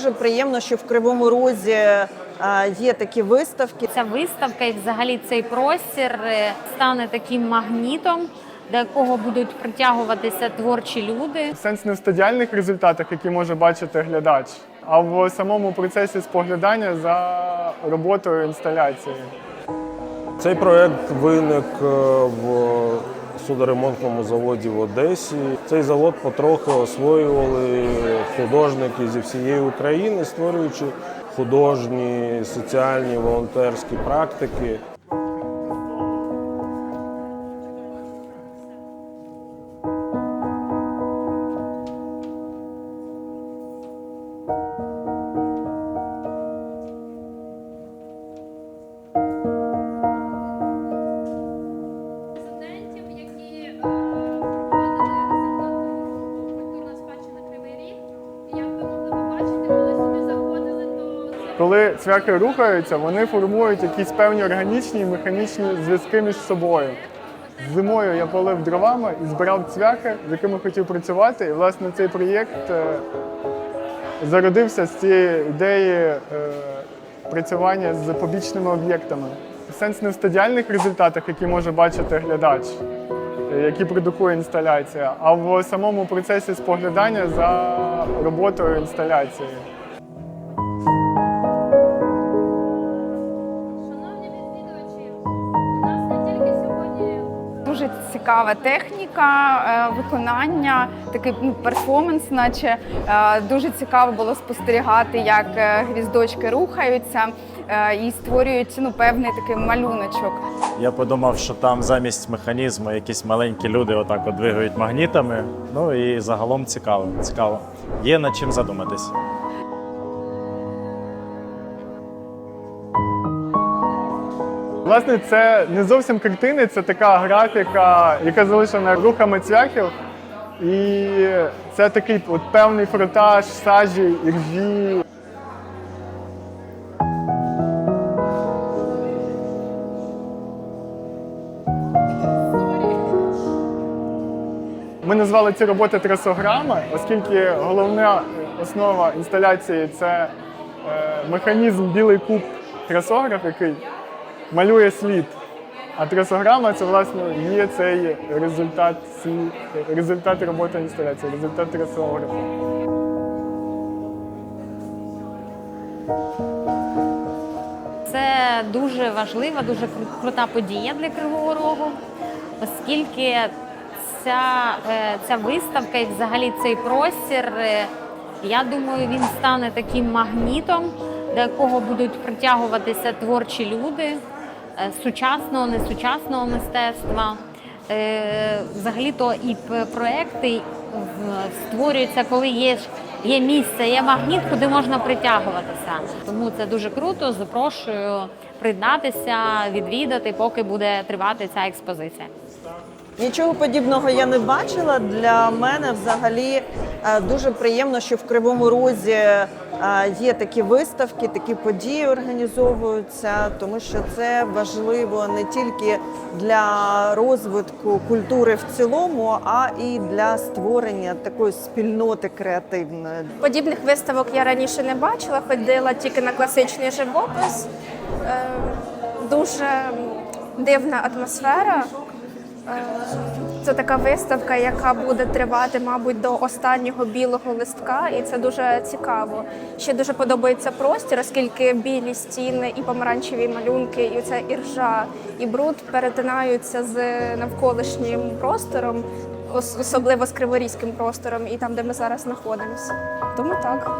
дуже приємно, що в Кривому Розі е, є такі виставки. Ця виставка і взагалі цей простір е, стане таким магнітом, до якого будуть притягуватися творчі люди. Сенс не в стадіальних результатах, які може бачити глядач, а в самому процесі споглядання за роботою інсталяції. Цей проект виник е, в судоремонтному заводі в Одесі. Цей завод потроху освоювали художники зі всієї України, створюючи художні, соціальні, волонтерські практики. Коли цвяхи рухаються, вони формують якісь певні органічні і механічні зв'язки між собою. Зимою я полив дровами і збирав цвяхи, з якими хотів працювати. І власне цей проєкт е, зародився з цієї ідеї е, працювання з побічними об'єктами. Сенс не в стадіальних результатах, які може бачити глядач, е, які продукує інсталяція, а в самому процесі споглядання за роботою інсталяції. Цікава техніка е, виконання, такий ну, перформанс, наче Е, дуже цікаво було спостерігати, як е, гвіздочки рухаються і створюють ну, певний такий малюночок. Я подумав, що там замість механізму якісь маленькі люди отак от двигають магнітами. Ну і загалом цікаво. Цікаво. Є над чим задуматись. Власне, це не зовсім картини, це така графіка, яка залишена рухами цвяхів. І це такий от певний фронтаж сажі, іржі. Ми назвали ці роботи трасограми, оскільки головна основа інсталяції це е, механізм білий куб трасограф, який малює слід. А трасограма це власне є цей результат, результат роботи інсталяції, результат трасографа. Це дуже важлива, дуже кру- крута подія для Кривого Рогу, оскільки ця, е, ця виставка і взагалі цей простір, е, я думаю, він стане таким магнітом, до якого будуть притягуватися творчі люди сучасного, несучасного мистецтва. Е, Взагалі-то і проекти створюються, коли є, є місце, є магніт, куди можна притягуватися. Тому це дуже круто. Запрошую приєднатися, відвідати, поки буде тривати ця експозиція. Нічого подібного я не бачила. Для мене взагалі е, дуже приємно, що в Кривому Розі е, є такі виставки, такі події організовуються, тому що це важливо не тільки для розвитку культури в цілому, а і для створення такої спільноти креативної. Подібних виставок я раніше не бачила, ходила тільки на класичний живопис. Е, Дуже дивна атмосфера. Це така виставка, яка буде тривати, мабуть, до останнього білого листка, і це дуже цікаво. Ще дуже подобається простір, оскільки білі стіни і помаранчеві малюнки, і ця іржа і бруд перетинаються з навколишнім простором, особливо з криворізьким простором, і там, де ми зараз знаходимося. Тому так.